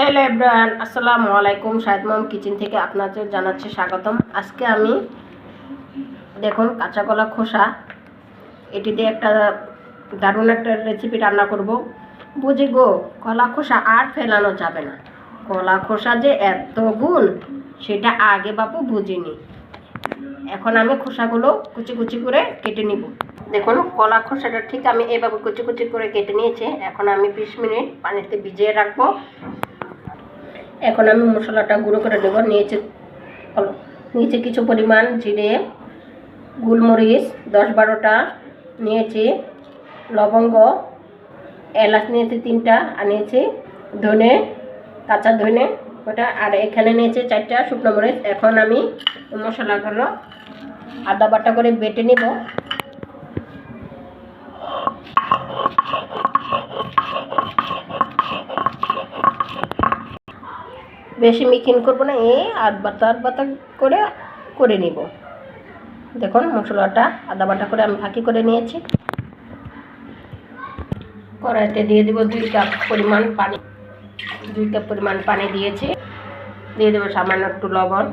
Hello everyone, আসসালামু আলাইকুম। শাহেদ মম kitchen থেকে আপনাদের জানাচ্ছি স্বাগতম। আজকে আমি দেখুন কাঁচা কলা খোসা। এটি দিয়ে একটা দারুণ একটা রেসিপি রান্না করব। বুঝি গো, কলা খোসা আর ফেলানো যাবে না। কলা খোসা যে এত গুণ, সেটা আগে বাপু বুঝিনি। এখন আমি খোসাগুলো কুচি কুচি করে কেটে নিব। দেখুন, কলা খোসাটা ঠিক আমি এভাবে কুচি কুচি করে কেটে নিয়েছি। এখন আমি বিশ মিনিট পানিতে ভিজিয়ে রাখব। এখন আমি মশলাটা গুঁড়ো করে দেবো নিয়েছি অল- নিয়েছি কিছু পরিমাণ জিরে, গোলমরিচ, দশ বারোটা, নিয়েছি লবঙ্গ, এলাচ নিয়েছি তিনটা, আর নিয়েছি ধনে, কাঁচা ধনে, ওটা, আর এখানে নিয়েছি চারটা শুকনো মরিচ। এখন আমি মশলাগুলো আদা বাটা করে বেটে নিব। বেশি মিকিন করব না, এই আধ বাতা আধ বাতা করে করে নিব। দেখুন, মশলাটা, আদা বাটা করে আমি ফাঁকি করে নিয়েছি। কড়াইতে দিয়ে দেবো দুই কাপ পরিমাণ পানি, দুই কাপ পরিমাণ পানি দিয়েছি। দিয়ে দেবো সামান্য একটু লবণ,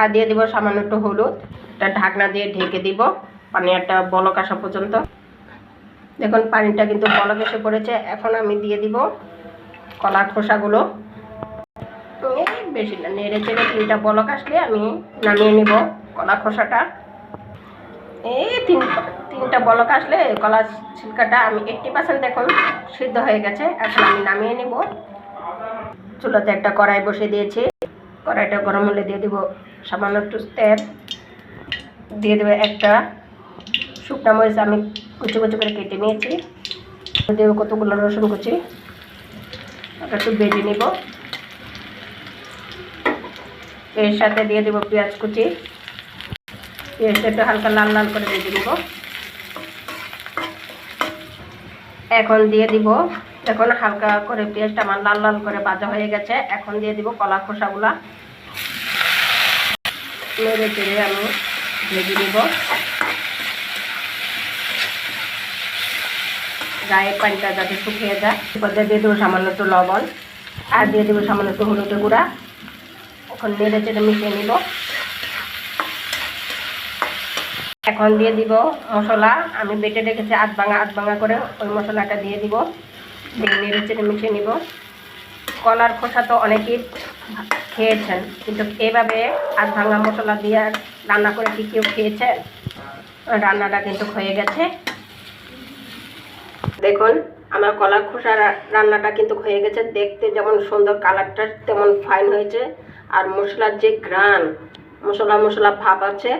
আর দিয়ে দেবো সামান্য একটু হলুদ। এটা ঢাকনা দিয়ে ঢেকে দিব পানি একটা বলক আসা পর্যন্ত। দেখুন, পানিটা কিন্তু বলক এসে পড়েছে। এখন আমি দিয়ে দিব কলার খোসাগুলো। বেশি না। নেড়ে চেড়ে তিনটা বলক আসলে আমি নামিয়ে নিব কলা খোসাটা। এই তিন তিনটা বলক আসলে কলা ছিলকাটা আমি এইট্টি পার্সেন্ট দেখুন সিদ্ধ হয়ে গেছে। এখন আমি নামিয়ে নিব। চুলাতে একটা কড়াই বসে দিয়েছি। কড়াইটা গরম হলে দিয়ে দিব সামান্য একটু তেল। দিয়ে দেবে একটা শুকনা মরিচ আমি কুচি কুচি করে কেটে নিয়েছি। দেবো কতগুলো রসুন কুচি। ওটা একটু বেজে নিব। এর সাথে দিয়ে দেবো পেঁয়াজ কুচি। পেঁয়াজটা একটু হালকা লাল লাল করে ভেজে দিব এখন দিয়ে দিব, এখন হালকা করে পেঁয়াজটা আমার লাল লাল করে ভাজা হয়ে গেছে। এখন দিয়ে দিব কলা খোসাগুলা। নেড়ে চেড়ে আমি ভেজে দিব গায়ের পানিটা যাতে শুকিয়ে যায়। দিয়ে দেবো সামান্য একটু লবণ। আর দিয়ে দেবো সামান্য একটু হলুদের গুঁড়া। এখন নেড়ে চেড়ে মিশিয়ে নিব। এখন দিয়ে দিব মশলা। আমি বেটে রেখেছি আধ ভাঙা আধ ভাঙা করে ওই মশলাটা দিয়ে দিব। দিয়ে নেড়ে চেড়ে মিশিয়ে নিব। কলার খোসা তো অনেকেই খেয়েছেন, কিন্তু এভাবে আধ ভাঙা মশলা দিয়ে রান্না করে কি কেউ খেয়েছেন রান্নাটা কিন্তু হয়ে গেছে। দেখুন, আমার কলার খোসা রান্নাটা কিন্তু হয়ে গেছে। দেখতে যেমন সুন্দর, কালারটা তেমন ফাইন হয়েছে। আর মশলার যে গ্রান মশলা মশলা ভাব আছে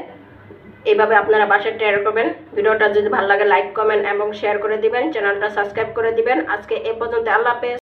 এইভাবে আপনারা বাসায় ট্রাই করবেন। ভিডিওটা যদি ভালো লাগে লাইক কমেন্ট এবং শেয়ার করে দিবেন। চ্যানেলটা সাবস্ক্রাইব করে দিবেন। আজকে এ পর্যন্ত, আল্লাহ হাফেজ।